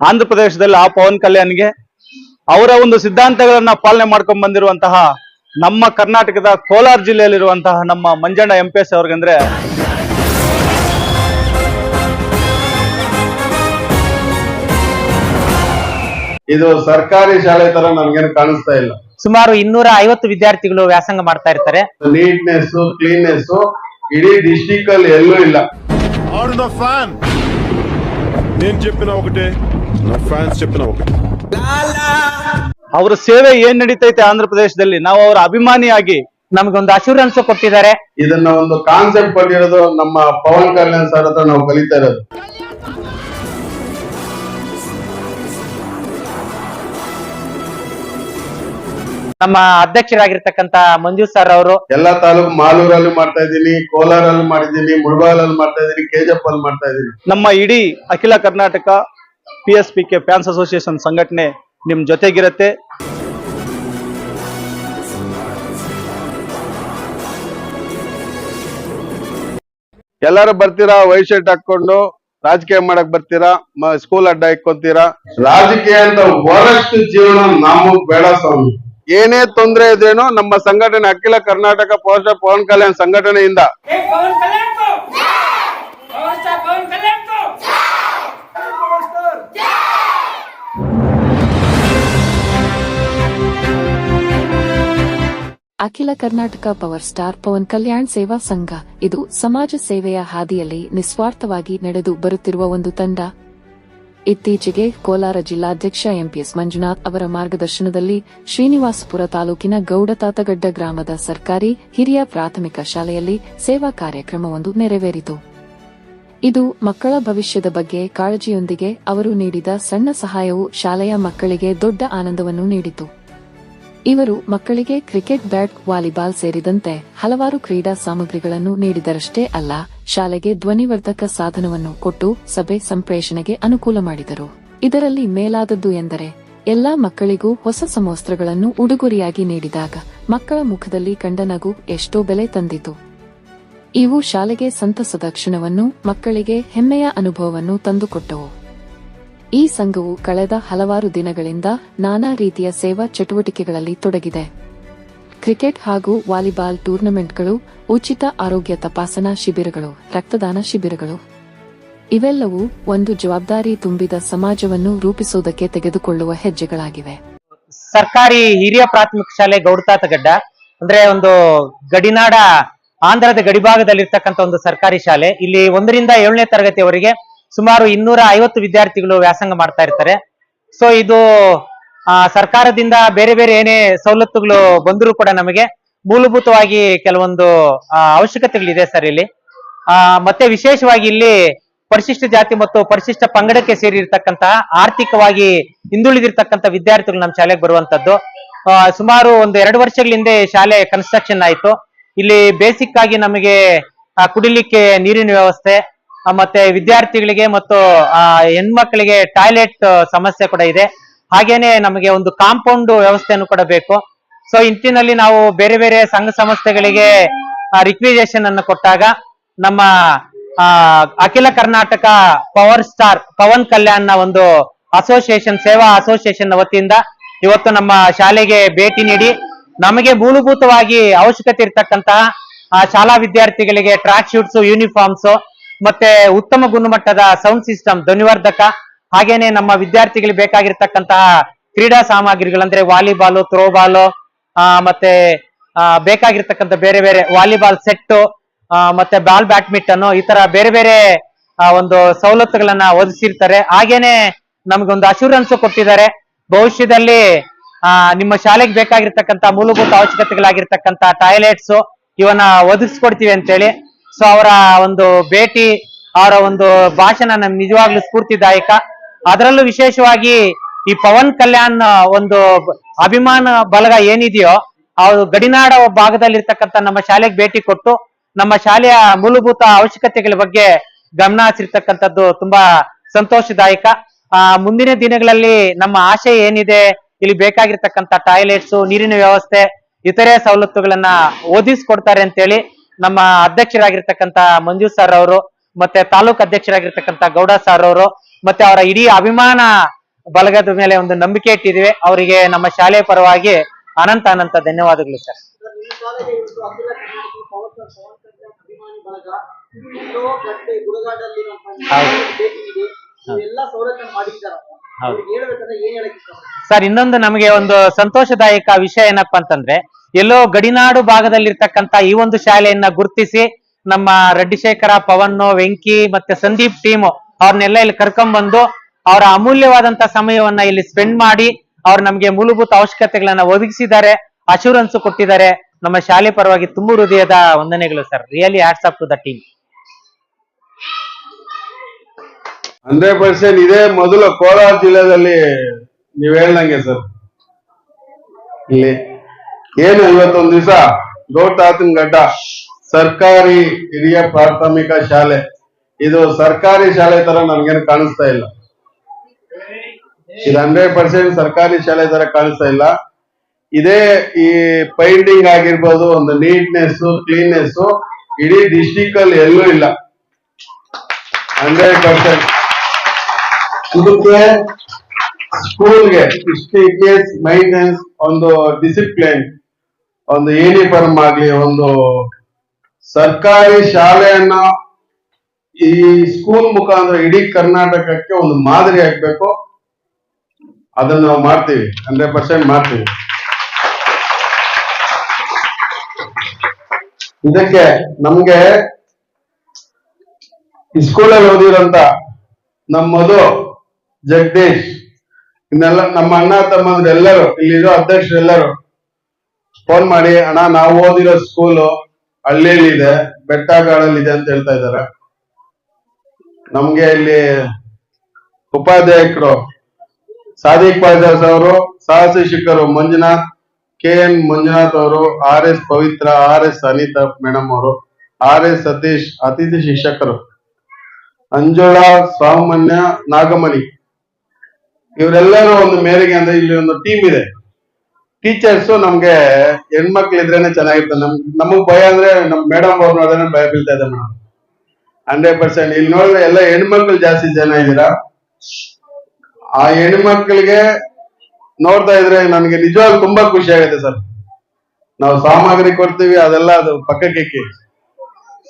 ಆಂಧ್ರ ಪ್ರದೇಶದಲ್ಲಿ ಆ ಪವನ್ ಕಲ್ಯಾಣ್ಗೆ ಅವರ ಒಂದು ಸಿದ್ಧಾಂತಗಳನ್ನ ಪಾಲನೆ ಮಾಡ್ಕೊಂಡ್ ಬಂದಿರುವಂತಹ ನಮ್ಮ ಕರ್ನಾಟಕದ ಕೋಲಾರ ಜಿಲ್ಲೆಯಲ್ಲಿರುವಂತಹ ನಮ್ಮ ಮಂಜಣ್ಣ ಎಂ ಪಿ ಎಸ್ ಅವ್ರಿಗಂದ್ರೆ ಇದು ಸರ್ಕಾರಿ ಶಾಲೆ ತರ ನನ್ಗೇನು ಕಾಣಿಸ್ತಾ ಇಲ್ಲ ಸುಮಾರು ಇನ್ನೂರ ಐವತ್ತು ವಿದ್ಯಾರ್ಥಿಗಳು ವ್ಯಾಸಂಗ ಮಾಡ್ತಾ ಇರ್ತಾರೆ ನೀಟ್ನೆಸ್ ಕ್ಲೀನ್ನೆಸ್ ಇಡೀ ಡಿಸ್ಟಿಕ್ ಅಲ್ಲಿ ಎಲ್ಲೂ ಇಲ್ಲ ఆడు నా ఫ్యాన్ నేను చెప్పిన ఒకటే ಅವರ ಸೇವೆ ಏನ್ ನಡೀತೈತೆ ಆಂಧ್ರ ಪ್ರದೇಶದಲ್ಲಿ? ನಾವು ಅವರ ಅಭಿಮಾನಿಯಾಗಿ ನಮ್ಗೊಂದು ಅಶೂರೆನ್ಸ್ ಕೊಟ್ಟಿದ್ದಾರೆ. ಇದನ್ನ ಒಂದು ಕಾನ್ಸೆಪ್ಟ್ ಕೊಟ್ಟಿರೋದು ನಮ್ಮ ಪವನ್ ಕಲ್ಯಾಣ್ ಸರ್ ಹತ್ರ ನಾವು ಕಲಿತಾ ಇರೋದು. ನಮ್ಮ ಅಧ್ಯಕ್ಷರಾಗಿರ್ತಕ್ಕಂತ ಮಂಜು ಸರ್ ಅವರು ಎಲ್ಲಾ ತಾಲೂಕು ಮಾಲೂರಲ್ಲಿ ಮಾಡ್ತಾ ಇದ್ದೀನಿ ಕೋಲಾರಲ್ಲಿ ಮಾಡಿದ್ದೀನಿ ಮುಳಬಾಗಲಲ್ಲಿ ಮಾಡ್ತಾ ಇದ್ದೀನಿ ಕೆಜೆಪಿ ಅಲ್ಲಿ ಮಾಡ್ತಾ ಇದ್ದೀನಿ. ನಮ್ಮ ಇಡೀ Akhila Karnataka P S P K fans association ಸಂಘಟನೆ ನಿಮ್ ಜೊತೆಗಿರುತ್ತೆ. ಎಲ್ಲರೂ ಬರ್ತೀರಾ? ವೈಟ್ ಶರ್ಟ್ ಹಾಕೊಂಡು ರಾಜಕೀಯ ಮಾಡಕ್ ಬರ್ತೀರಾ? ಸ್ಕೂಲ್ ಅಡ್ಡ ಇಕ್ಕೊಂತೀರಾ ರಾಜಕೀಯ ಅಂತ ಬಹಳಷ್ಟು ಜೀವನ ನಮಗ್ ಬೇಡ ಸ್ವಾಮಿ. ಏನೇ ತೊಂದ್ರೆ ಇದ್ರೇನು ನಮ್ಮ ಸಂಘಟನೆ ಅಖಿಲ ಕರ್ನಾಟಕ ಪೋಸ್ಟ್ ಪವನ್ ಕಲ್ಯಾಣ್ ಸಂಘಟನೆಯಿಂದ. ಅಖಿಲ ಕರ್ನಾಟಕ ಪವರ್ ಸ್ಟಾರ್ ಪವನ್ ಕಲ್ಯಾಣ್ ಸೇವಾ ಸಂಘ. ಇದು ಸಮಾಜ ಸೇವೆಯ ಹಾದಿಯಲ್ಲಿ ನಿಸ್ವಾರ್ಥವಾಗಿ ನಡೆದು ಬರುತ್ತಿರುವ ಒಂದು ತಂಡ. ಇತ್ತೀಚೆಗೆ ಕೋಲಾರ ಜಿಲ್ಲಾಧ್ಯಕ್ಷ ಎಂಪಿಎಸ್ ಮಂಜುನಾಥ್ ಅವರ ಮಾರ್ಗದರ್ಶನದಲ್ಲಿ ಶ್ರೀನಿವಾಸಪುರ ತಾಲೂಕಿನ ಗೌಡತಾತಗಡ್ಡ ಗ್ರಾಮದ ಸರ್ಕಾರಿ ಹಿರಿಯ ಪ್ರಾಥಮಿಕ ಶಾಲೆಯಲ್ಲಿ ಸೇವಾ ಕಾರ್ಯಕ್ರಮವೊಂದು ನೆರವೇರಿತು. ಇದು ಮಕ್ಕಳ ಭವಿಷ್ಯದ ಬಗ್ಗೆ ಕಾಳಜಿಯೊಂದಿಗೆ ಅವರು ನೀಡಿದ ಸಣ್ಣ ಸಹಾಯವು ಶಾಲೆಯ ಮಕ್ಕಳಿಗೆ ದೊಡ್ಡ ಆನಂದವನ್ನು ನೀಡಿತು. ಇವರು ಮಕ್ಕಳಿಗೆ ಕ್ರಿಕೆಟ್, ಬ್ಯಾಟ್, ವಾಲಿಬಾಲ್ ಸೇರಿದಂತೆ ಹಲವಾರು ಕ್ರೀಡಾ ಸಾಮಗ್ರಿಗಳನ್ನು ನೀಡಿದರಷ್ಟೇ ಅಲ್ಲ, ಶಾಲೆಗೆ ಧ್ವನಿವರ್ಧಕ ಸಾಧನವನ್ನು ಕೊಟ್ಟು ಸಭೆ ಸಂಪ್ರೇಷಣೆಗೆ ಅನುಕೂಲ ಮಾಡಿದರು. ಇದರಲ್ಲಿ ಮೇಲಾದದ್ದು ಎಂದರೆ, ಎಲ್ಲಾ ಮಕ್ಕಳಿಗೂ ಹೊಸ ಸಮವಸ್ತ್ರಗಳನ್ನು ಉಡುಗೊರೆಯಾಗಿ ನೀಡಿದಾಗ ಮಕ್ಕಳ ಮುಖದಲ್ಲಿ ಕಂಡ ನಗು ಎಷ್ಟೋ ಬೆಲೆ ತಂದಿತು. ಇವು ಶಾಲೆಗೆ ಸಂತಸದ ಕ್ಷಣವನ್ನು ಮಕ್ಕಳಿಗೆ ಹೆಮ್ಮೆಯ ಅನುಭವವನ್ನು ತಂದುಕೊಟ್ಟವು. ಈ ಸಂಘವು ಕಳೆದ ಹಲವಾರು ದಿನಗಳಿಂದ ನಾನಾ ರೀತಿಯ ಸೇವಾ ಚಟುವಟಿಕೆಗಳಲ್ಲಿ ತೊಡಗಿದೆ. ಕ್ರಿಕೆಟ್ ಹಾಗೂ ವಾಲಿಬಾಲ್ ಟೂರ್ನಮೆಂಟ್ಗಳು, ಉಚಿತ ಆರೋಗ್ಯ ತಪಾಸಣಾ ಶಿಬಿರಗಳು, ರಕ್ತದಾನ ಶಿಬಿರಗಳು. ಇವೆಲ್ಲವೂ ಒಂದು ಜವಾಬ್ದಾರಿ ತುಂಬಿದ ಸಮಾಜವನ್ನು ರೂಪಿಸುವುದಕ್ಕೆ ತೆಗೆದುಕೊಳ್ಳುವ ಹೆಜ್ಜೆಗಳಾಗಿವೆ. ಸರ್ಕಾರಿ ಹಿರಿಯ ಪ್ರಾಥಮಿಕ ಶಾಲೆ ಗೌಡತಾತಗಡ್ಡ ಅಂದ್ರೆ ಒಂದು ಗಡಿನಾಡ ಆಂಧ್ರದ ಗಡಿಭಾಗದಲ್ಲಿರ್ತಕ್ಕಂಥ ಒಂದು ಸರ್ಕಾರಿ ಶಾಲೆ. ಇಲ್ಲಿ ಒಂದರಿಂದ ಏಳನೇ ತರಗತಿಯವರೆಗೆ ಸುಮಾರು ಇನ್ನೂರ ಐವತ್ತು ವಿದ್ಯಾರ್ಥಿಗಳು ವ್ಯಾಸಂಗ ಮಾಡ್ತಾ ಇರ್ತಾರೆ. ಸೊ ಇದು ಸರ್ಕಾರದಿಂದ ಬೇರೆ ಬೇರೆ ಏನೇ ಸವಲತ್ತುಗಳು ಬಂದರೂ ಕೂಡ ನಮಗೆ ಮೂಲಭೂತವಾಗಿ ಕೆಲವೊಂದು ಅವಶ್ಯಕತೆಗಳಿದೆ ಸರ್ ಇಲ್ಲಿ. ಆ, ಮತ್ತೆ ವಿಶೇಷವಾಗಿ ಇಲ್ಲಿ ಪರಿಶಿಷ್ಟ ಜಾತಿ ಮತ್ತು ಪರಿಶಿಷ್ಟ ಪಂಗಡಕ್ಕೆ ಸೇರಿರ್ತಕ್ಕಂತಹ ಆರ್ಥಿಕವಾಗಿ ಹಿಂದುಳಿದಿರ್ತಕ್ಕಂಥ ವಿದ್ಯಾರ್ಥಿಗಳು ನಮ್ಮ ಶಾಲೆಗೆ ಬರುವಂತದ್ದು ಸುಮಾರು ಒಂದು ಎರಡು ವರ್ಷಗಳ ಹಿಂದೆ ಶಾಲೆ ಕನ್ಸ್ಟ್ರಕ್ಷನ್ ಆಯಿತು. ಇಲ್ಲಿ ಬೇಸಿಕ್ ಆಗಿ ನಮಗೆ ಕುಡಿಲಿಕ್ಕೆ ನೀರಿನ ವ್ಯವಸ್ಥೆ ಮತ್ತೆ ವಿದ್ಯಾರ್ಥಿಗಳಿಗೆ ಮತ್ತು ಆ, ಹೆಣ್ಮಕ್ಳಿಗೆ ಟಾಯ್ಲೆಟ್ ಸಮಸ್ಯೆ ಕೂಡ ಇದೆ. ಹಾಗೇನೆ ನಮಗೆ ಒಂದು ಕಾಂಪೌಂಡ್ ವ್ಯವಸ್ಥೆಯನ್ನು ಕೂಡ ಬೇಕು. ಸೊ ಇಂತಿನಲ್ಲಿ ನಾವು ಬೇರೆ ಬೇರೆ ಸಂಘ ಸಂಸ್ಥೆಗಳಿಗೆ ರಿಕ್ವಿಜೇಷನ್ ಅನ್ನು ಕೊಟ್ಟಾಗ ನಮ್ಮ ಅಖಿಲ ಕರ್ನಾಟಕ ಪವರ್ ಸ್ಟಾರ್ ಪವನ್ ಕಲ್ಯಾಣ್ನ ಒಂದು ಅಸೋಸಿಯೇಷನ್ ಸೇವಾ ಅಸೋಸಿಯೇಷನ್ ವತಿಯಿಂದ ಇವತ್ತು ನಮ್ಮ ಶಾಲೆಗೆ ಭೇಟಿ ನೀಡಿ ನಮಗೆ ಮೂಲಭೂತವಾಗಿ ಅವಶ್ಯಕತೆ ಇರತಕ್ಕಂತಹ ಶಾಲಾ ವಿದ್ಯಾರ್ಥಿಗಳಿಗೆ ಟ್ರ್ಯಾಕ್ ಶೂಟ್ಸ್ ಯೂನಿಫಾರ್ಮ್ಸ್ ಮತ್ತೆ ಉತ್ತಮ ಗುಣಮಟ್ಟದ ಸೌಂಡ್ ಸಿಸ್ಟಮ್ ಧ್ವನಿವರ್ಧಕ ಹಾಗೇನೆ ನಮ್ಮ ವಿದ್ಯಾರ್ಥಿಗಳಿಗೆ ಬೇಕಾಗಿರ್ತಕ್ಕಂತಹ ಕ್ರೀಡಾ ಸಾಮಗ್ರಿಗಳಂದ್ರೆ ವಾಲಿಬಾಲ್ ಆ ಮತ್ತೆ ಬೇಕಾಗಿರ್ತಕ್ಕಂಥ ಬೇರೆ ಬೇರೆ ವಾಲಿಬಾಲ್ ಸೆಟ್ ಮತ್ತೆ ಬಾಲ್ ಬ್ಯಾಡ್ಮಿಂಟನ್ ಈ ತರ ಬೇರೆ ಬೇರೆ ಒಂದು ಸವಲತ್ತುಗಳನ್ನ ಒದಗಿಸಿರ್ತಾರೆ. ಹಾಗೇನೆ ನಮಗೊಂದು ಅಶೂರೆನ್ಸ್ ಕೊಟ್ಟಿದ್ದಾರೆ. ಭವಿಷ್ಯದಲ್ಲಿ ಆ, ನಿಮ್ಮ ಶಾಲೆಗೆ ಬೇಕಾಗಿರ್ತಕ್ಕಂಥ ಮೂಲಭೂತ ಅವಶ್ಯಕತೆಗಳಾಗಿರ್ತಕ್ಕಂಥ ಟಾಯ್ಲೆಟ್ಸ್ ಇವನ್ನ ಒದಗಿಸ್ಕೊಡ್ತೀವಿ ಅಂತೇಳಿ. ಸೊ ಅವರ ಒಂದು ಭೇಟಿ, ಅವರ ಒಂದು ಭಾಷಣ ನಮ್ಗೆ ನಿಜವಾಗ್ಲೂ ಸ್ಫೂರ್ತಿದಾಯಕ. ಅದರಲ್ಲೂ ವಿಶೇಷವಾಗಿ ಈ ಪವನ್ ಕಲ್ಯಾಣ್ ಒಂದು ಅಭಿಮಾನ ಬಲಗ ಏನಿದೆಯೋ, ಅವರು ಗಡಿನಾಡ ಭಾಗದಲ್ಲಿರ್ತಕ್ಕಂಥ ನಮ್ಮ ಶಾಲೆಗೆ ಭೇಟಿ ಕೊಟ್ಟು, ನಮ್ಮ ಶಾಲೆಯ ಮೂಲಭೂತ ಅವಶ್ಯಕತೆಗಳ ಬಗ್ಗೆ ಗಮನ ಹರಿಸಿರ್ತಕ್ಕಂಥದ್ದು ತುಂಬಾ ಸಂತೋಷದಾಯಕ. ಆ, ಮುಂದಿನ ದಿನಗಳಲ್ಲಿ ನಮ್ಮ ಆಶೆ ಏನಿದೆ, ಇಲ್ಲಿ ಬೇಕಾಗಿರ್ತಕ್ಕಂಥ ಟಾಯ್ಲೆಟ್ಸ್ ನೀರಿನ ವ್ಯವಸ್ಥೆ, ಇತರೆ ಸವಲತ್ತುಗಳನ್ನ ಒದಗಿಸ್ಕೊಡ್ತಾರೆ ಅಂತೇಳಿ ನಮ್ಮ ಅಧ್ಯಕ್ಷರಾಗಿರ್ತಕ್ಕಂತ ಮಂಜು ಸರ್ ಅವರು ಮತ್ತೆ ತಾಲೂಕ್ ಅಧ್ಯಕ್ಷರಾಗಿರ್ತಕ್ಕಂತ ಗೌಡ ಸರ್ ಅವರು ಮತ್ತೆ ಅವರ ಇಡೀ ಅಭಿಮಾನ ಬಲಗದ ಮೇಲೆ ಒಂದು ನಂಬಿಕೆ ಇಟ್ಟಿದ್ದೀವಿ. ಅವರಿಗೆ ನಮ್ಮ ಶಾಲೆಯ ಪರವಾಗಿ ಅನಂತ ಅನಂತ ಧನ್ಯವಾದಗಳು ಸರ್ ಸರ್ ಇನ್ನೊಂದು ನಮಗೆ ಒಂದು ಸಂತೋಷದಾಯಕ ವಿಷಯ ಏನಪ್ಪಾ ಅಂತಂದ್ರೆ ಎಲ್ಲೋ ಗಡಿನಾಡು ಭಾಗದಲ್ಲಿರ್ತಕ್ಕಂತ ಈ ಒಂದು ಶಾಲೆಯನ್ನ ಗುರುತಿಸಿ ನಮ್ಮ ರೆಡ್ಡಿಶೇಖರ ಪವನ್ ವೆಂಕಿ ಮತ್ತೆ ಸಂದೀಪ್ ಟೀಮ್ ಅವ್ರನ್ನೆಲ್ಲ ಇಲ್ಲಿ ಕರ್ಕೊಂಡ್ಬಂದು ಅವರ ಅಮೂಲ್ಯವಾದಂತ ಸಮಯವನ್ನ ಇಲ್ಲಿ ಸ್ಪೆಂಡ್ ಮಾಡಿ ಅವ್ರು ನಮಗೆ ಮೂಲಭೂತ ಅವಶ್ಯಕತೆಗಳನ್ನ ಒದಗಿಸಿದ್ದಾರೆ ಅಶೂರೆನ್ಸ್ ಕೊಟ್ಟಿದ್ದಾರೆ. ನಮ್ಮ ಶಾಲೆ ಪರವಾಗಿ ತುಂಬು ಹೃದಯದ ವಂದನೆಗಳು sir really hats up to the team hundred percent ಇದೇ ಮೊದಲು ಕೋಲಾರ ಜಿಲ್ಲೆಯಲ್ಲಿ ನೀವ್ ಹೇಳ್ದಂಗೆ ಸರ್ ಇಲ್ಲಿ ಏನು ಇವತ್ತೊಂದ್ ದಿವಸ? ಗೌತಾತನ ಗಡ್ಡ ಸರ್ಕಾರಿ ಹಿರಿಯ ಪ್ರಾಥಮಿಕ ಶಾಲೆ. ಇದು ಸರ್ಕಾರಿ ಶಾಲೆ ತರ ನನ್ಗೇನು ಕಾಣಿಸ್ತಾ ಇಲ್ಲ. ಇದು ಹಂಡ್ರೆಡ್ ಪರ್ಸೆಂಟ್ ಸರ್ಕಾರಿ ಶಾಲೆ ತರ ಕಾಣಿಸ್ತಾ ಇಲ್ಲ. ಇದೇ ಈ ಪೈಂಟಿಂಗ್ ಆಗಿರ್ಬೋದು, ಒಂದು ನೀಟ್ನೆಸ್ ಕ್ಲೀನ್ನೆಸ್ ಇಡೀ ಡಿಸ್ಟಿಕ್ ಅಲ್ಲಿ ಎಲ್ಲೂ ಇಲ್ಲ. Hundred percent. ಇದಕ್ಕೆ ಸ್ಕೂಲ್ಗೆ ಡಿಸ್ಟಿಕ್ ಮೈಂಟೆನೆನ್ಸ್ ಒಂದು ಡಿಸಿಪ್ಲಿನ್. ಒಂದು ಯೂನಿಫಾರ್ಮ್ ಆಗ್ಲಿ, ಒಂದು ಸರ್ಕಾರಿ ಶಾಲೆಯನ್ನ ಈ ಸ್ಕೂಲ್ ಮುಖಾಂತರ ಇಡೀ ಕರ್ನಾಟಕಕ್ಕೆ ಒಂದು ಮಾದರಿ ಆಗ್ಬೇಕು. ಅದನ್ನ ನಾವು ಮಾಡ್ತೀವಿ, ಹಂಡ್ರೆಡ್ ಪರ್ಸೆಂಟ್ ಮಾಡ್ತೀವಿ. ಇದಕ್ಕೆ ನಮ್ಗೆ ಈ ಸ್ಕೂಲಲ್ಲಿ ಓದಿರಂತ ನಮ್ಮ ಮಧು ಜಗದೀಶ್, ಇನ್ನೆಲ್ಲ ನಮ್ಮ ಅಣ್ಣ ತಮ್ಮಂದ್ರೆಲ್ಲರೂ, ಇಲ್ಲಿರೋ ಅಧ್ಯಕ್ಷರೆಲ್ಲರೂ ಫೋನ್ ಮಾಡಿ, ಅಣ್ಣ, ನಾವು ಓದಿರೋ ಸ್ಕೂಲು ಹಳ್ಳಿಯಲ್ಲಿ ಇದೆ, ಬೆಟ್ಟಗಾಡಲ್ಲಿ ಇದೆ ಅಂತ ಹೇಳ್ತಾ ಇದ್ದಾರೆ. ನಮ್ಗೆ ಇಲ್ಲಿ ಉಪಾಧ್ಯಾಯಕರು ಸಾದಿಕ್ ಪಾಜಾಸ್ ಅವರು ಸಹ ಶಿಕ್ಷಕರು ಮಂಜುನಾಥ್, ಕೆ. ಎನ್. ಮಂಜುನಾಥ್ ಅವರು, R S Pavitra, R S Anitha madam ಅವರು, ಆರ್ ಎಸ್ ಸತೀಶ್, ಅತಿಥಿ ಶಿಕ್ಷಕರು, ಅಂಜುಳ ಸಾಮಾನ್ಯ ನಾಗಮಣಿ. ಇವರೆಲ್ಲರೂ ಒಂದು ಮೇರೆಗೆ ಅಂದ್ರೆ ಇಲ್ಲಿ ಒಂದು ಟೀಮ್ ಇದೆ. ಟೀಚರ್ಸ್ ನಮ್ಗೆ ಹೆಣ್ಮಕ್ಳು ಇದ್ರೇನೆ ಚೆನ್ನಾಗಿರ್ತದೆ ನಮ್, ನಮಗ್ ಭಯ ಅಂದ್ರೆ ನಮ್ ಮೇಡಮ್ ಅವ್ರು ನೋಡಿದ್ರೆ ಭಯ ಬೀಳ್ತಾ ಇದೆ ಮೇಡಮ್. ಹಂಡ್ರೆಡ್ ಪರ್ಸೆಂಟ್ ಇಲ್ಲಿ ನೋಡಿದ್ರೆ ಎಲ್ಲ ಹೆಣ್ಮಕ್ಳು ಜಾಸ್ತಿ ಜನ ಇದ್ದೀರಾ? ಆ ಹೆಣ್ಮಕ್ಳಿಗೆ ನೋಡ್ತಾ ಇದ್ರೆ ನನ್ಗೆ ನಿಜವಾಗ್ಲೂ ತುಂಬಾ ಖುಷಿ ಆಗುತ್ತೆ ಸರ್. ನಾವು ಸಾಮಗ್ರಿ ಕೊಡ್ತೀವಿ, ಅದೆಲ್ಲ ಅದು ಪಕ್ಕಕ್ಕೆ.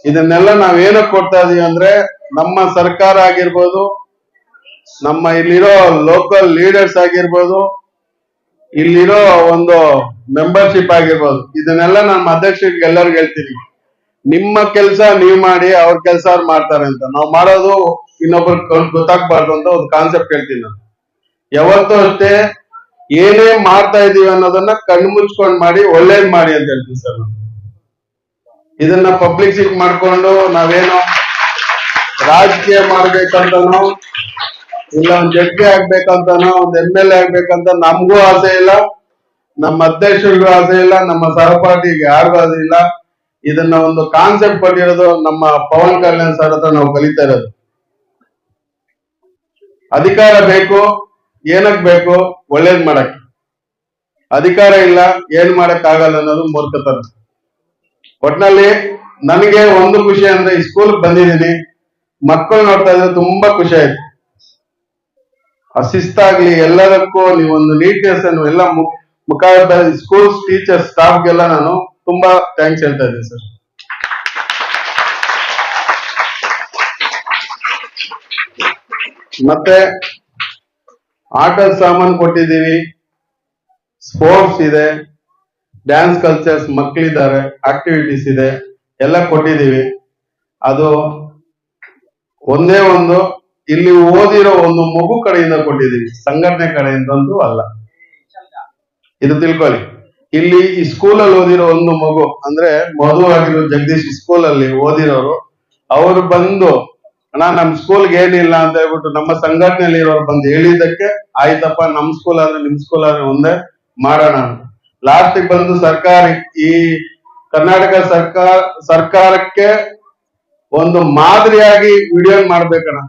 ಇದನ್ನೆಲ್ಲ ನಾವ್ ಏನಕ್ಕೆ ಕೊಡ್ತಾ ಇದೀವಿ ಅಂದ್ರೆ ನಮ್ಮ ಸರ್ಕಾರ ಆಗಿರ್ಬೋದು, ನಮ್ಮ ಇಲ್ಲಿರೋ ಲೋಕಲ್ ಲೀಡರ್ಸ್ ಆಗಿರ್ಬೋದು ಇಲ್ಲಿರೋ ಒಂದು ಮೆಂಬರ್ಶಿಪ್ ಆಗಿರ್ಬೋದು. ಇದನ್ನೆಲ್ಲ ನಮ್ಮ ಅಧ್ಯಕ್ಷರಿಗೆ ಎಲ್ಲರಿಗೂ ಹೇಳ್ತೀನಿ. ನಿಮ್ಮ ಕೆಲಸ ನೀವ್ ಮಾಡಿ, ಅವ್ರ ಕೆಲಸ ಅವ್ರು ಮಾಡ್ತಾರೆ ಅಂತ. ನಾವು ಮಾಡೋದು ಇನ್ನೊಬ್ರು ಗೊತ್ತಾಗ್ಬಾರ್ದು ಅಂತ ಒಂದು ಕಾನ್ಸೆಪ್ಟ್ ಹೇಳ್ತೀನಿ ನಾನು. ಯಾವತ್ತೂ ಅಷ್ಟೇ ಏನೇ ಮಾಡ್ತಾ ಇದೀವಿ ಅನ್ನೋದನ್ನ ಕಣ್ಣು ಮುಚ್ಕೊಂಡ್ ಮಾಡಿ, ಒಳ್ಳೇದ್ ಮಾಡಿ ಅಂತ ಹೇಳ್ತೀನಿ ಸರ್ ನಾನು. ಇದನ್ನ ಪಬ್ಲಿಸಿಟಿ ಮಾಡ್ಕೊಂಡು ನಾವೇನು ರಾಜಕೀಯ ಮಾಡ್ಬೇಕಂತನೋ ಇಲ್ಲ ಒಂದ್ ಜಡ್ಗೆ ಆಗ್ಬೇಕಂತನೋ ಒಂದ್ ಎಂ ಎಲ್ ಎ ಆಗ್ಬೇಕಂತ ನಮ್ಗೂ ಆಸೆ ಇಲ್ಲ, ನಮ್ಮ ಅಧ್ಯಕ್ಷರಿಗೂ ಆಸೆ ಇಲ್ಲ, ನಮ್ಮ ಸಹಪಾಠಿಗೆ ಯಾರಿಗೂ ಆಸೆ ಇಲ್ಲ. ಇದನ್ನ ಒಂದು ಕಾನ್ಸೆಪ್ಟ್ ಪಡೆಯೋದು ನಮ್ಮ ಪವನ್ ಕಲ್ಯಾಣ್ ಸರ್ ಹತ್ರ ನಾವು ಕಲಿತಾ ಇರೋದು. ಅಧಿಕಾರ ಬೇಕು, ಏನಕ್ ಬೇಕು, ಒಳ್ಳೇದ್ ಮಾಡಕ್ ಅಧಿಕಾರ ಇಲ್ಲ, ಏನ್ ಮಾಡಕ್ ಆಗಲ್ಲ ಅನ್ನೋದು ಮೂರ್ಖತನ. ಒಟ್ನಲ್ಲಿ ನನಗೆ ಒಂದು ಖುಷಿ ಅಂದ್ರೆ ಸ್ಕೂಲ್ ಬಂದಿದ್ದೀನಿ ಮಕ್ಕಳು ನೋಡ್ತಾ ಇದ್ರೆ ತುಂಬಾ ಖುಷಿ ಆಯ್ತು. ಆ ಶಿಸ್ತಾಗ್ಲಿ ಎಲ್ಲದಕ್ಕೂ ನೀವೊಂದು ನೀಟ್ನೆಸ್ ಅನ್ನು ಎಲ್ಲ ಮುಖ ಮುಖಾಂತರ ಸ್ಕೂಲ್ಸ್ ಟೀಚರ್ಸ್ ಸ್ಟಾಫ್ಗೆಲ್ಲ ನಾನು ತುಂಬಾ ಥ್ಯಾಂಕ್ಸ್ ಹೇಳ್ತಾ ಇದ್ದೀನಿ ಸರ್ ಮತ್ತೆ ಆಟದ ಸಾಮಾನು ಕೊಟ್ಟಿದ್ದೀವಿ. ಸ್ಪೋರ್ಟ್ಸ್ ಇದೆ. ಡ್ಯಾನ್ಸ್ ಕಲ್ಚರ್ಸ್ ಮಕ್ಕಳಿದ್ದಾರೆ ಆಕ್ಟಿವಿಟೀಸ್ ಇದೆ. ಎಲ್ಲ ಕೊಟ್ಟಿದ್ದೀವಿ. ಅದು ಒಂದೇ ಒಂದು ಇಲ್ಲಿ ಓದಿರೋ ಒಂದು ಮಗು ಕಡೆಯಿಂದ ಕೊಟ್ಟಿದ್ದೀವಿ ಸಂಘಟನೆ ಕಡೆಯಿಂದ ಅಂತೂ ಅಲ್ಲ. ಇದು ತಿಳ್ಕೊಳ್ಳಿ. ಇಲ್ಲಿ ಈ ಸ್ಕೂಲಲ್ಲಿ ಓದಿರೋ ಒಂದು ಮಗು, ಅಂದ್ರೆ ಮಧು ಆಗಿರೋ ಜಗದೀಶ್ ಸ್ಕೂಲ್ ಅಲ್ಲಿ ಓದಿರೋರು, ಅವರು ಬಂದು, ಅಣ್ಣ, ನಮ್ ಸ್ಕೂಲ್ಗೆ ಏನಿಲ್ಲ ಅಂತ ಹೇಳ್ಬಿಟ್ಟು ನಮ್ಮ ಸಂಘಟನೆಯಲ್ಲಿ ಇರೋರು ಬಂದು ಹೇಳಿದ್ದಕ್ಕೆ, ಆಯ್ತಪ್ಪ, ನಮ್ ಸ್ಕೂಲ್ ಆದ್ರೆ ನಿಮ್ ಸ್ಕೂಲ್ ಆದ್ರೆ ಒಂದೇ ಮಾಡೋಣ ಅಂತ. ಲಾಸ್ಟ್ ಬಂದು ಸರ್ಕಾರ, ಈ ಕರ್ನಾಟಕ ಸರ್ಕಾರ, ಸರ್ಕಾರಕ್ಕೆ ಒಂದು ಮಾದರಿಯಾಗಿ ವಿಡಿಯೋ ಮಾಡ್ಬೇಕಣ್ಣ.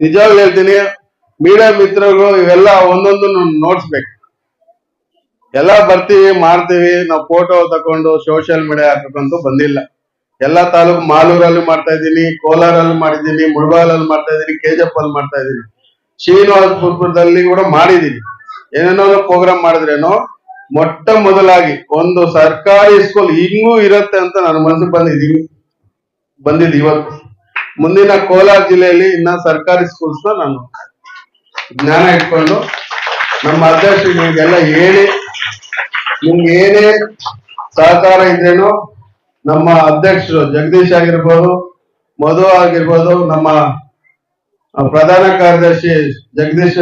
ನಿಜವಾಗ್ಲೂ ಹೇಳ್ತೀನಿ ಮೀಡಿಯಾ ಮಿತ್ರಗಳು ಇವೆಲ್ಲ ಒಂದೊಂದು ನೋಡ್ಸ್ಬೇಕು. ಎಲ್ಲ ಬರ್ತೀವಿ ಮಾಡ್ತೀವಿ ನಾವು ಫೋಟೋ ತಕೊಂಡು ಸೋಷಿಯಲ್ ಮೀಡಿಯಾ ಹಾಕಕ್ಕಂತೂ ಬಂದಿಲ್ಲ. ಎಲ್ಲ ತಾಲೂಕು ಮಾಲೂರಲ್ಲಿ ಮಾಡ್ತಾ ಇದ್ದೀನಿ, ಕೋಲಾರಲ್ಲಿ ಮಾಡಿದ್ದೀನಿ, ಮುಳಬಾಗಲಲ್ಲಿ ಮಾಡ್ತಾ ಇದ್ದೀನಿ ಕೆಜಪ್ ಅಲ್ಲಿ ಮಾಡ್ತಾ ಇದ್ದೀನಿ. ಶ್ರೀನಿವಾಸಪುರದಲ್ಲಿ ಕೂಡ ಮಾಡಿದ್ದೀನಿ. ಏನೇನೋ ಪ್ರೋಗ್ರಾಮ್ ಮಾಡಿದ್ರೇನೋ, ಮೊಟ್ಟ ಮೊದಲಾಗಿ ಒಂದು ಸರ್ಕಾರಿ ಸ್ಕೂಲ್ ಹಿಂಗೂ ಇರತ್ತೆ ಅಂತ ನನ್ನ ಮನಸ್ಸಿಗೆ ಬಂದಿದ್ದೀನಿ. ಬಂದಿದ್ದು ಇವತ್ತು. ಮುಂದಿನ ಕೋಲಾರ ಜಿಲ್ಲೆಯಲ್ಲಿ ಇನ್ನ ಸರ್ಕಾರಿ ಸ್ಕೂಲ್ಸ್ ನಾನು ಜ್ಞಾನ ಇಟ್ಕೊಂಡು ನಮ್ಮ ಅಧ್ಯಕ್ಷರಿಗೆಲ್ಲ ಹೇಳಿ, ನಿಮ್ಗೆ ಏನೇ ಸಹಕಾರ ಇದ್ರೇನು ನಮ್ಮ ಅಧ್ಯಕ್ಷರು ಜಗದೀಶ್ ಆಗಿರ್ಬೋದು, ಮಧು ಆಗಿರ್ಬೋದು, ನಮ್ಮ ಪ್ರಧಾನ ಕಾರ್ಯದರ್ಶಿ ಜಗದೀಶ್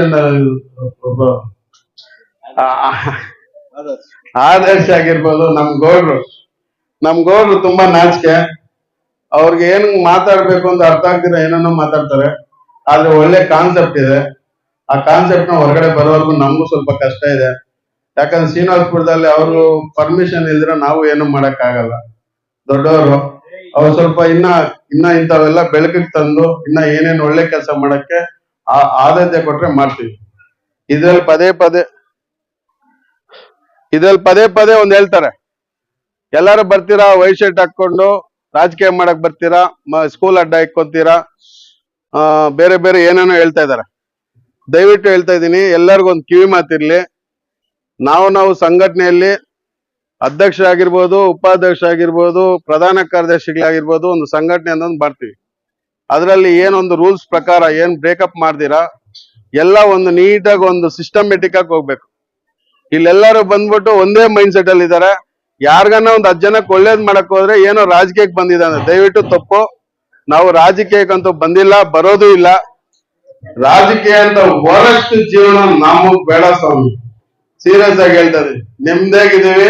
ಆದರ್ಶ್ ಆಗಿರ್ಬೋದು ನಮ್ ಗೌಡ್ರು. ನಮ್ ಗೌಡ್ರು ತುಂಬಾ ನಾಚಿಕೆ. ಅವ್ರಿಗೆ ಏನ್ ಮಾತಾಡ್ಬೇಕು ಅಂತ ಅರ್ಥ ಆಗ್ತಿರ ಏನೇನೋ ಮಾತಾಡ್ತಾರೆ. ಆದ್ರೆ ಒಳ್ಳೆ ಕಾನ್ಸೆಪ್ಟ್ ಇದೆ. ಆ ಕಾನ್ಸೆಪ್ಟ್ನ ಹೊರಗಡೆ ಬರೋವರೆಗೂ ನಮಗೂ ಸ್ವಲ್ಪ ಕಷ್ಟ ಇದೆ. ಯಾಕಂದ್ರೆ ಶ್ರೀನಿವಾಸಪುರದಲ್ಲಿ ಅವರು ಪರ್ಮಿಷನ್ ಇಲ್ದ್ರೆ ನಾವು ಏನು ಮಾಡಕ್ ಆಗಲ್ಲ ದೊಡ್ಡವರು, ಅವ್ರು ಸ್ವಲ್ಪ ಇನ್ನ ಇನ್ನ ಇಂಥವೆಲ್ಲ ಬೆಳಕಿಗೆ ತಂದು, ಇನ್ನ ಏನೇನು ಒಳ್ಳೆ ಕೆಲಸ ಮಾಡಕ್ಕೆ ಆ- ಆದ್ಯತೆ ಕೊಟ್ರೆ ಮಾಡ್ತೀವಿ. ಇದ್ರಲ್ಲಿ ಪದೇ ಪದೇ, ಇದ್ರಲ್ಲಿ ಪದೇ ಪದೇ ಒಂದ್ ಹೇಳ್ತಾರೆ. ಎಲ್ಲಾರು ಬರ್ತೀರಾ ವೈಟ್ ಶರ್ಟ್ ಹಾಕೊಂಡು ರಾಜಕೀಯ ಮಾಡಕ್ ಬರ್ತೀರಾ? ಸ್ಕೂಲ್ ಅಡ್ಡ ಇಕ್ಕೊಂತೀರಾ ಬೇರೆ ಬೇರೆ ಏನೇನೋ ಹೇಳ್ತಾ ಇದಾರೆ ದಯವಿಟ್ಟು ಹೇಳ್ತಾ ಇದ್ದೀನಿ, ಎಲ್ಲರಿಗೂ ಒಂದು ಕಿವಿ ಮಾತಿರ್ಲಿ. ನಾವು ನಾವು ಸಂಘಟನೆಯಲ್ಲಿ ಅಧ್ಯಕ್ಷ ಆಗಿರ್ಬೋದು ಉಪಾಧ್ಯಕ್ಷ ಆಗಿರ್ಬೋದು ಪ್ರಧಾನ ಕಾರ್ಯದರ್ಶಿಗಳಾಗಿರ್ಬೋದು ಒಂದು ಸಂಘಟನೆ ಅನ್ನೋದು ಮಾಡ್ತೀವಿ. ಅದರಲ್ಲಿ ಏನೊಂದು ರೂಲ್ಸ್ ಪ್ರಕಾರ ಏನ್ ಬ್ರೇಕಪ್ ಮಾಡ್ದಿರಾ, ಎಲ್ಲ ಒಂದು ನೀಟಾಗಿ ಒಂದು ಸಿಸ್ಟಮೆಟಿಕ್ ಆಗಿ ಹೋಗ್ಬೇಕು. ಇಲ್ಲೆಲ್ಲರೂ ಬಂದ್ಬಿಟ್ಟು ಒಂದೇ ಮೈಂಡ್ ಸೆಟ್ ಅಲ್ಲಿ ಇದಾರೆ ಯಾರ್ಗನ್ನ ಒಂದ್ ಹತ್ತು ಜನಕ್ಕೆ ಒಳ್ಳೇದ್ ಮಾಡಕ್ ಹೋದ್ರೆ ಏನೋ ರಾಜಕೀಯಕ್ಕೆ ಬಂದಿದ್ದಾನೆ ದಯವಿಟ್ಟು ತಪ್ಪು. ನಾವು ರಾಜಕೀಯಕ್ಕಂತೂ ಬಂದಿಲ್ಲ, ಬರೋದು ಇಲ್ಲ. ರಾಜಕೀಯ ಅಂತ ಹೊರಷ್ಟು ಜೀವನ ನಮಗ್ ಬೇಡ ಸ್ವಾಮಿ. ಸೀರಿಯಸ್ ಆಗಿ ಹೇಳ್ತಾರೆ ಇದೀವಿ ನೆಮ್ಮದಿಯಾಗಿದ್ದೀವಿ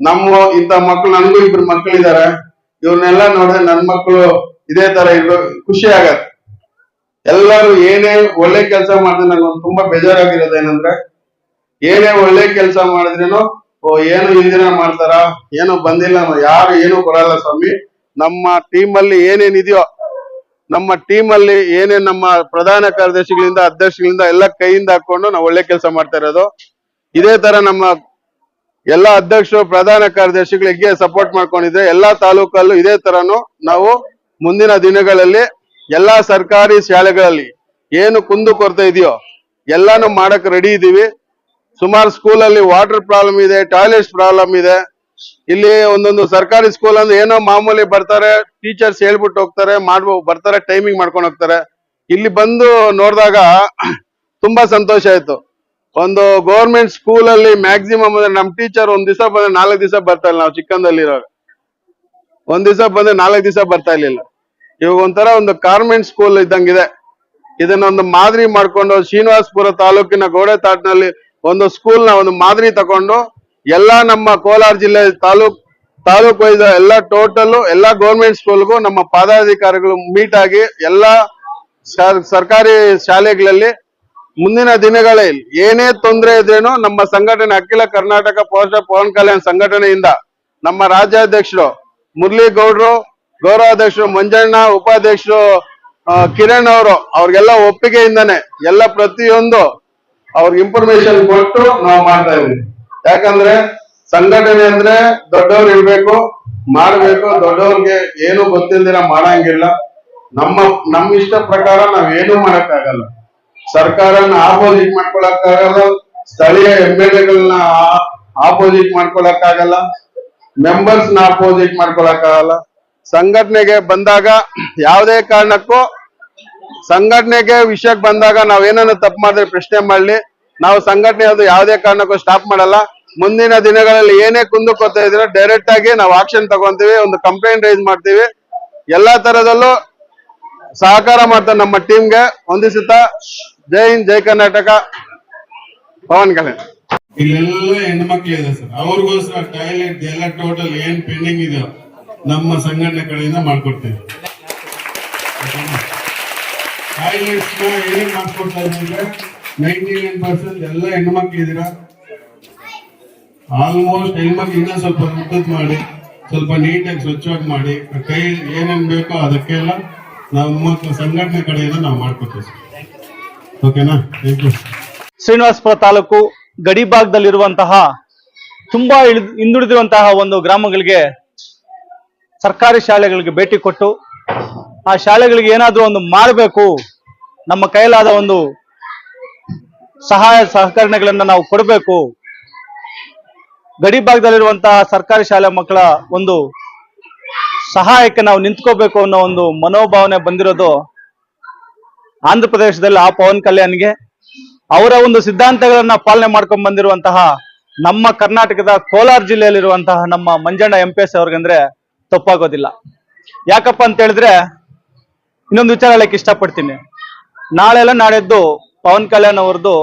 ನಮ್ಮ ಇಂತ ಮಕ್ಳು, ನನ್ಗೂ ಇಬ್ರು ಮಕ್ಳಿದಾರೆ. ಇವ್ರನ್ನೆಲ್ಲ ನೋಡಿದ್ರೆ ನನ್ ಮಕ್ಳು ಇದೇ ತರ ಇರೋ ಖುಷಿ ಆಗತ್ತೆ. ಎಲ್ಲರೂ ಏನೇ ಒಳ್ಳೆ ಕೆಲಸ ಮಾಡಿದ್ರೆ ನಂಗೆ ತುಂಬಾ ಬೇಜಾರಾಗಿರೋದೇನಂದ್ರೆ ಏನೇ ಒಳ್ಳೆ ಕೆಲಸ ಮಾಡಿದ್ರೇನು ಓ, ಏನು ಇಂದಿನ ದಿನ ಮಾಡ್ತಾರ? ಏನು ಬಂದಿಲ್ಲ ಯಾರು ಏನು ಕೊಡಲ್ಲ ಸ್ವಾಮಿ. ನಮ್ಮ ಟೀಮ್ ಅಲ್ಲಿ ಏನೇನಿದೆಯೋ, ನಮ್ಮ ಟೀಮ್ ಅಲ್ಲಿ ಏನೇನ್ ನಮ್ಮ ಪ್ರಧಾನ ಕಾರ್ಯದರ್ಶಿಗಳಿಂದ, ಅಧ್ಯಕ್ಷಗಳಿಂದ ಎಲ್ಲ ಕೈಯಿಂದ ಹಾಕೊಂಡು ನಾವು ಒಳ್ಳೆ ಕೆಲಸ ಮಾಡ್ತಾ ಇರೋದು. ಇದೇ ತರ ನಮ್ಮ ಎಲ್ಲಾ ಅಧ್ಯಕ್ಷರು, ಪ್ರಧಾನ ಕಾರ್ಯದರ್ಶಿಗಳಿಗೆ ಸಪೋರ್ಟ್ ಮಾಡ್ಕೊಂಡಿದ್ರೆ ಎಲ್ಲಾ ತಾಲೂಕಲ್ಲೂ ಇದೇ ತರನು ನಾವು ಮುಂದಿನ ದಿನಗಳಲ್ಲಿ ಎಲ್ಲಾ ಸರ್ಕಾರಿ ಶಾಲೆಗಳಲ್ಲಿ ಏನು ಕುಂದು ಕೊರತೆ ಇದೆಯೋ, ಎಲ್ಲಾನು ಮಾಡಕ್ ರೆಡಿ ಇದೀವಿ. ಸುಮಾರು ಸ್ಕೂಲಲ್ಲಿ ವಾಟರ್ ಪ್ರಾಬ್ಲಮ್ ಇದೆ, ಟಾಯ್ಲೆಟ್ಸ್ ಪ್ರಾಬ್ಲಮ್ ಇದೆ. ಇಲ್ಲಿ ಒಂದೊಂದು ಸರ್ಕಾರಿ ಸ್ಕೂಲ್ ಅಂದ್ರೆ ಏನೋ ಮಾಮೂಲಿ ಬರ್ತಾರೆ, ಟೀಚರ್ಸ್ ಹೇಳ್ಬಿಟ್ಟು ಹೋಗ್ತಾರೆ, ಮಾಡ್ಬೋ, ಬರ್ತಾರೆ ಟೈಮಿಂಗ್ ಮಾಡ್ಕೊಂಡು ಹೋಗ್ತಾರೆ. ಇಲ್ಲಿ ಬಂದು ನೋಡಿದಾಗ ತುಂಬಾ ಸಂತೋಷ ಆಯ್ತು. ಒಂದು ಗೌರ್ಮೆಂಟ್ ಸ್ಕೂಲ್ ಅಲ್ಲಿ ಮ್ಯಾಕ್ಸಿಮಮ್ ಅಂದ್ರೆ ನಮ್ ಟೀಚರ್ ಒಂದ್ ದಿವಸ ಬಂದ್ರೆ ನಾಲ್ಕು ದಿವಸ ಬರ್ತಾ ಇಲ್ಲ, ನಾವು ಚಿಕ್ಕಂದಲ್ಲಿರುವಾಗ ಒಂದ್ ದಿವಸ ಬಂದ್ರೆ ನಾಲ್ಕು ದಿವಸ ಬರ್ತಾ ಇರ್ಲಿಲ್ಲ. ಇವಾಗ ಒಂಥರ ಒಂದು ಕಾರ್ಮೆಂಟ್ ಸ್ಕೂಲ್ ಇದ್ದಂಗಿದೆ. ಇದನ್ನ ಒಂದು ಮಾದರಿ ಮಾಡ್ಕೊಂಡು ಶ್ರೀನಿವಾಸಪುರ ತಾಲೂಕಿನ ಗೋಡೆತಾಟ್ನಲ್ಲಿ ಒಂದು ಸ್ಕೂಲ್ನ ಒಂದು ಮಾದರಿ ತಕೊಂಡು ಎಲ್ಲಾ ನಮ್ಮ ಕೋಲಾರ ಜಿಲ್ಲೆ ತಾಲೂಕ್ ತಾಲೂಕ್ ವೈಸ್ ಎಲ್ಲಾ ಟೋಟಲ್ ಎಲ್ಲಾ ಗೌರ್ಮೆಂಟ್ ಸ್ಕೂಲ್ಗೂ ನಮ್ಮ ಪದಾಧಿಕಾರಿಗಳು ಮೀಟ್ ಆಗಿ ಎಲ್ಲ ಸರ್- ಸರ್ಕಾರಿ ಶಾಲೆಗಳಲ್ಲಿ ಮುಂದಿನ ದಿನಗಳಲ್ಲಿ ಏನೇ ತೊಂದರೆ ಇದ್ರೇನು ನಮ್ಮ ಸಂಘಟನೆ, ಅಖಿಲ ಕರ್ನಾಟಕ ಪೋಷಕ ಪವನ್ ಕಲ್ಯಾಣ್ ಸಂಘಟನೆಯಿಂದ ನಮ್ಮ ರಾಜ್ಯಾಧ್ಯಕ್ಷರು ಮುರಳಿ ಗೌಡ್ರು ಗೌರವಾಧ್ಯಕ್ಷರು ಮಂಜಣ್ಣ, ಉಪಾಧ್ಯಕ್ಷರು ಕಿರಣ್ ಅವರು, ಅವ್ರಿಗೆಲ್ಲ ಒಪ್ಪಿಗೆಯಿಂದಾನೆ ಎಲ್ಲ ಪ್ರತಿಯೊಂದು ಅವ್ರಿಗೆ ಇನ್ಫಾರ್ಮೇಶನ್ ಕೊಟ್ಟು ನಾವು ಮಾಡ್ತಾ ಇದೀವಿ ಯಾಕಂದ್ರೆ ಸಂಘಟನೆ ಅಂದ್ರೆ ದೊಡ್ಡವ್ರು ಇರ್ಬೇಕು, ಮಾಡ್ಬೇಕು, ದೊಡ್ಡವ್ರಿಗೆ ಏನು ಗೊತ್ತಿಲ್ದಿರ ಮಾಡಂಗಿಲ್ಲ. ನಮ್ಮ ನಮ್ಮ ಇಷ್ಟ ಪ್ರಕಾರ ನಾವ್ ಏನು ಮಾಡಕ್ಕಾಗಲ್ಲ. ಸರ್ಕಾರನ ಆಪೋಸಿಟ್ ಮಾಡ್ಕೊಳಕ್ಕಾಗಲ್ಲ, ಸ್ಥಳೀಯ ಎಂ ಎಲ್ ಎಗಳನ್ನ ಆಪೋಸಿಟ್ ಮಾಡ್ಕೊಳಕ್ಕಾಗಲ್ಲ ಮೆಂಬರ್ಸ್ನ ಆಪೋಸಿಟ್ ಮಾಡ್ಕೊಳಕ್ಕಾಗಲ್ಲ. ಸಂಘಟನೆಗೆ ಬಂದಾಗ ಯಾವುದೇ ಕಾರಣಕ್ಕೂ ಸಂಘಟನೆಗೆ ವಿಷಯಕ್ಕೆ ಬಂದಾಗ ನಾವ್ ಏನನ್ನ ತಪ್ಪು ಮಾಡಿದ್ರೆ ಪ್ರಶ್ನೆ ಮಾಡ್ಲಿ. ನಾವು ಸಂಘಟನೆ ಅದು ಯಾವುದೇ ಕಾರಣಕ್ಕೂ ಸ್ಟಾಪ್ ಮಾಡಲ್ಲ. ಮುಂದಿನ ದಿನಗಳಲ್ಲಿ ಏನೇ ಕುಂದು ಕೊತ್ತ ಇದ್ರೆ ಡೈರೆಕ್ಟ್ ಆಗಿ ನಾವು ಆಕ್ಷನ್ ತಗೊಂತೀವಿ, ಒಂದು ಕಂಪ್ಲೇಂಟ್ ರೈಸ್ ಮಾಡ್ತೀವಿ. ಎಲ್ಲಾ ತರದಲ್ಲೂ ಸಹಕಾರ ಮಾಡ್ತಾರೆ ನಮ್ಮ ಟೀಮ್ಗೆ ಹೊಂದಿಸುತ್ತ ಜೈ ಹಿಂದ್, ಜೈ ಕರ್ನಾಟಕ. ಪವನ್ ಕಲ್ಯಾಣ್. ಇಲ್ಲೆಲ್ಲ ಸರ್. ಅವ್ರಿಗೋಸ್ಕರ ಟಾಯ್ಲೆಟ್ ಎಲ್ಲ ಟೋಟಲ್ ಏನ್ ಪೆಂಡಿಂಗ್ ಇದೆಯೋ ನಮ್ಮ ಸಂಘಟನೆ ಕಡೆಯಿಂದ ಮಾಡ್ಕೊಡ್ತೀವಿ. ಇದೀರಾ ಆಲ್ಮೋಸ್ಟ್ ಹೆಣ್ಮಕ್ಳು ಇನ್ನ ಸ್ವಲ್ಪ ಉದ್ದದ್ ಮಾಡಿ, ಸ್ವಲ್ಪ ನೀಟಾಗಿ ಸ್ವಚ್ಛವಾಗಿ ಮಾಡಿ ಕೈ ಏನೇನ್ ಬೇಕೋ ಅದಕ್ಕೆಲ್ಲ ನಮ್ಮ ಸಂಘಟನೆ ಕಡೆಯಿಂದ ನಾವು ಮಾಡ್ಕೊತೀವಿ ಓಕೆನಾ ಥ್ಯಾಂಕ್ ಯು ಶ್ರೀನಿವಾಸಪುರ ತಾಲೂಕು ಗಡಿ ಭಾಗದಲ್ಲಿರುವಂತಹ ತುಂಬಾ ಹಿಂದುಳಿದಿರುವಂತಹ ಒಂದು ಗ್ರಾಮಗಳಿಗೆ ಸರ್ಕಾರಿ ಶಾಲೆಗಳಿಗೆ ಭೇಟಿ ಕೊಟ್ಟು, ಆ ಶಾಲೆಗಳಿಗೆ ಏನಾದ್ರೂ ಒಂದು ಮಾಡಬೇಕು ನಮ್ಮ ಕೈಲಾದ ಒಂದು ಸಹಾಯ ಸಹಕರಣೆಗಳನ್ನ ನಾವು ಕೊಡಬೇಕು. ಗಡಿ ಭಾಗದಲ್ಲಿರುವಂತಹ ಸರ್ಕಾರಿ ಶಾಲೆ ಮಕ್ಕಳ ಒಂದು ಸಹಾಯಕ್ಕೆ ನಾವು ನಿಂತ್ಕೋಬೇಕು ಅನ್ನೋ ಒಂದು ಮನೋಭಾವನೆ ಬಂದಿರೋದು ಆಂಧ್ರ ಪ್ರದೇಶದಲ್ಲಿ ಆ ಪವನ್ ಕಲ್ಯಾಣ್ಗೆ. ಅವರ ಒಂದು ಸಿದ್ಧಾಂತಗಳನ್ನ ಪಾಲನೆ ಮಾಡ್ಕೊಂಡ್ ಬಂದಿರುವಂತಹ ನಮ್ಮ ಕರ್ನಾಟಕದ ಕೋಲಾರ ಜಿಲ್ಲೆಯಲ್ಲಿರುವಂತಹ ನಮ್ಮ ಮಂಜಣ್ಣ ಎಂ ಪಿ ಎಸ್ ಅವ್ರಿಗಂದ್ರೆ ತಪ್ಪಾಗೋದಿಲ್ಲ. ಯಾಕಪ್ಪ ಅಂತ ಹೇಳಿದ್ರೆ ಇನ್ನೊಂದು ವಿಚಾರ ಹೇಳಕ್ ಇಷ್ಟಪಡ್ತೀನಿ. ನಾಳೆ ಎಲ್ಲ ನಾಳೆದ್ದು ಪವನ್ ಕಲ್ಯಾಣ್ ಅವ್ರದ್ದು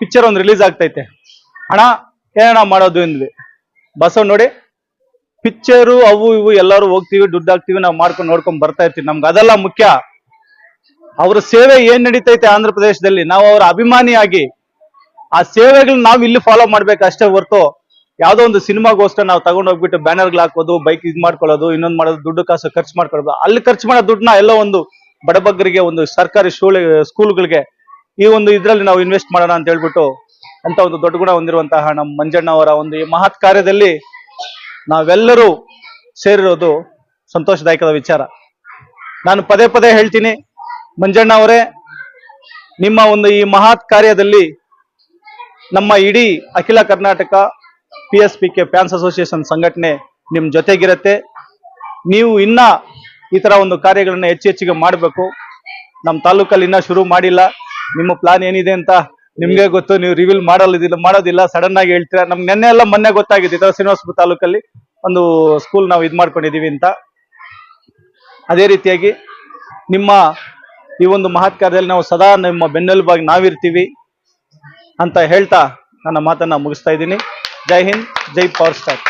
ಪಿಕ್ಚರ್ ಒಂದು ರಿಲೀಸ್ ಆಗ್ತೈತೆ. ಅಣ್ಣ, ಏನಣ್ಣ ಮಾಡೋದು ಅಂದ್ವಿ ಬಸವ್ ನೋಡಿ. ಪಿಕ್ಚರು ಅವು ಇವು ಎಲ್ಲರೂ ಹೋಗ್ತೀವಿ, ದುಡ್ಡು ಹಾಕ್ತಿವಿ, ನಾವು ಮಾಡ್ಕೊಂಡು ನೋಡ್ಕೊಂಡು ಬರ್ತಾ ಇರ್ತೀವಿ. ನಮ್ಗೆ ಅದೆಲ್ಲ ಮುಖ್ಯ. ಅವ್ರ ಸೇವೆ ಏನ್ ನಡೀತೈತೆ ಆಂಧ್ರ ಪ್ರದೇಶದಲ್ಲಿ? ನಾವು ಅವರ ಅಭಿಮಾನಿಯಾಗಿ ಆ ಸೇವೆಗಳನ್ನ ನಾವು ಇಲ್ಲಿ ಫಾಲೋ ಮಾಡ್ಬೇಕು ಅಷ್ಟೇ ಹೊರತು ಯಾವ್ದೋ ಒಂದು ಸಿನಿಮಾಗೋಸ್ಕರ ನಾವು ತಗೊಂಡ್ ಹೋಗ್ಬಿಟ್ಟು ಬ್ಯಾನರ್ಗಳು ಹಾಕೋದು ಬೈಕ್ ಇದು ಮಾಡ್ಕೊಳ್ಳೋದು, ಇನ್ನೊಂದು ಮಾಡೋದು, ದುಡ್ಡು ಕಾಸು ಖರ್ಚು ಮಾಡ್ಕೊಳ್ಳೋದು ಅಲ್ಲಿ ಖರ್ಚು ಮಾಡೋ ದುಡ್ಡನ್ನ ಎಲ್ಲೋ ಒಂದು ಬಡಬಗ್ಗರಿಗೆ ಒಂದು ಸರ್ಕಾರಿ ಶೂಲ್ ಸ್ಕೂಲ್ಗಳಿಗೆ ಈ ಒಂದು ಇದರಲ್ಲಿ ನಾವು ಇನ್ವೆಸ್ಟ್ ಮಾಡೋಣ ಅಂತ ಹೇಳ್ಬಿಟ್ಟು ಅಂತ ಒಂದು ದೊಡ್ಡ ಗುಣ ಹೊಂದಿರುವಂತಹ ನಮ್ಮ ಮಂಜಣ್ಣ ಅವರ ಒಂದು ಈ ಮಹತ್ ಕಾರ್ಯದಲ್ಲಿ ನಾವೆಲ್ಲರೂ ಸೇರಿರೋದು ಸಂತೋಷದಾಯಕದ ವಿಚಾರ. ನಾನು ಪದೇ ಪದೇ ಹೇಳ್ತೀನಿ, ಮಂಜಣ್ಣ ಅವರೇ, ನಿಮ್ಮ ಒಂದು ಈ ಮಹತ್ ಕಾರ್ಯದಲ್ಲಿ ನಮ್ಮ ಇಡೀ ಅಖಿಲ Karnataka P S P K fans association ಸಂಘಟನೆ ನಿಮ್ಮ ಜೊತೆಗಿರತ್ತೆ. ನೀವು ಇನ್ನ ಈ ತರ ಒಂದು ಕಾರ್ಯಗಳನ್ನ ಹೆಚ್ಚು ಹೆಚ್ಚಿಗೆ ಮಾಡಬೇಕು. ನಮ್ಮ ತಾಲೂಕಲ್ಲಿ ಇನ್ನ ಶುರು ಮಾಡಿಲ್ಲ. ನಿಮ್ಮ ಪ್ಲಾನ್ ಏನಿದೆ ಅಂತ ನಿಮ್ಗೆ ಗೊತ್ತು. ನೀವು ರಿವೀಲ್ ಮಾಡಲ್ಲ ಮಾಡೋದಿಲ್ಲ. ಸಡನ್ ಆಗಿ ಹೇಳ್ತೀರಾ? ನಮ್ಗೆ ನೆನ್ನೆ ಎಲ್ಲ ಮೊನ್ನೆ ಗೊತ್ತಾಗಿದೆ ಈ ತರ ಶ್ರೀನಿವಾಸಪುರ ತಾಲೂಕಲ್ಲಿ ಒಂದು ಸ್ಕೂಲ್ ನಾವು ಇದ್ ಮಾಡ್ಕೊಂಡಿದೀವಿ ಅಂತ. ಅದೇ ರೀತಿಯಾಗಿ ನಿಮ್ಮ ಈ ಒಂದು ಮಹತ್ ಕಾರ್ಯದಲ್ಲಿ ನಾವು ಸದಾ ನಿಮ್ಮ ಬೆನ್ನೆಲುಬಾಗಿ ನಾವಿರ್ತೀವಿ ಅಂತ ಹೇಳ್ತಾ ನನ್ನ ಮಾತನ್ನ ಮುಗಿಸ್ತಾ ಇದ್ದೀನಿ. ಜೈ ಹಿಂದ್, ಜೈ ಪವರ್ ಸ್ಟಾರ್.